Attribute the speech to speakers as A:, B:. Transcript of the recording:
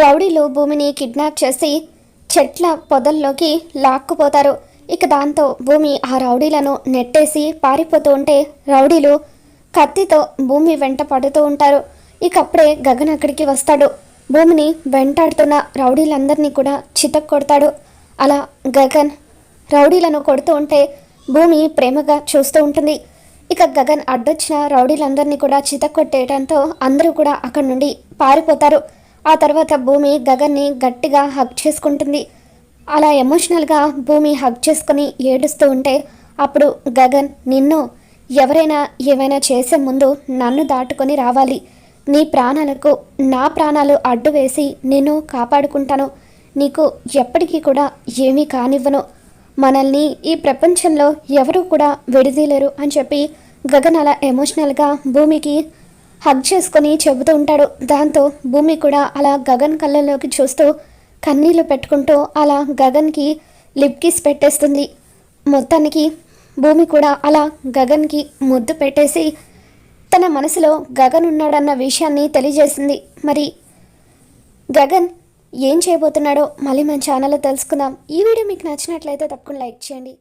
A: రౌడీలు భూమిని కిడ్నాప్ చేసి చెట్ల పొదల్లోకి లాక్కుపోతారు. ఇక దాంతో భూమి ఆ రౌడీలను నెట్టేసి పారిపోతూ ఉంటే రౌడీలు కత్తితో భూమి వెంట పడుతూ ఉంటారు. ఇక అప్పుడే గగన్ అక్కడికి వస్తాడు. భూమిని వెంటాడుతున్న రౌడీలందరినీ కూడా చితక్ కొడతాడు అలా గగన్ రౌడీలను కొడుతూ ఉంటే భూమి ప్రేమగా చూస్తూ ఉంటుంది. ఇక గగన్ అడ్డొచ్చిన రౌడీలందరినీ కూడా చితక్కొట్టేయడంతో అందరూ కూడా అక్కడి నుండి పారిపోతారు. ఆ తర్వాత భూమి గగన్ని గట్టిగా హగ్ చేసుకుంటుంది. అలా ఎమోషనల్గా భూమి హగ్ చేసుకుని ఏడుస్తూ ఉంటే అప్పుడు గగన్ నిన్ను ఎవరైనా ఏమైనా చేసే ముందు నన్ను దాటుకొని రావాలి. నీ ప్రాణాలకు నా ప్రాణాలు అడ్డు వేసి నేను కాపాడుకుంటాను. నీకు ఎప్పటికీ కూడా ఏమీ కానివ్వను. మనల్ని ఈ ప్రపంచంలో ఎవరూ కూడా విడదీయలేరు అని చెప్పి గగన్ అలా ఎమోషనల్గా భూమికి హగ్ చేసుకొని చెబుతూ ఉంటాడు. దాంతో భూమి కూడా అలా గగన్ కళ్ళలోకి చూస్తూ కన్నీళ్ళు పెట్టుకుంటూ అలా గగన్కి లిప్ కిస్ పెట్టేస్తుంది. మొత్తానికి భూమి కూడా అలా గగన్కి ముద్దు పెట్టేసి తన మనసులో గగన్ ఉన్నాడన్న విషయాన్ని తెలియజేసింది మరి గగన్ ఏం చేయబోతున్నాడో మళ్ళీ మన ఛానల్లో తెలుసుకుందాం. ఈ వీడియో మీకు నచ్చినట్లయితే తప్పకుండా లైక్ చేయండి.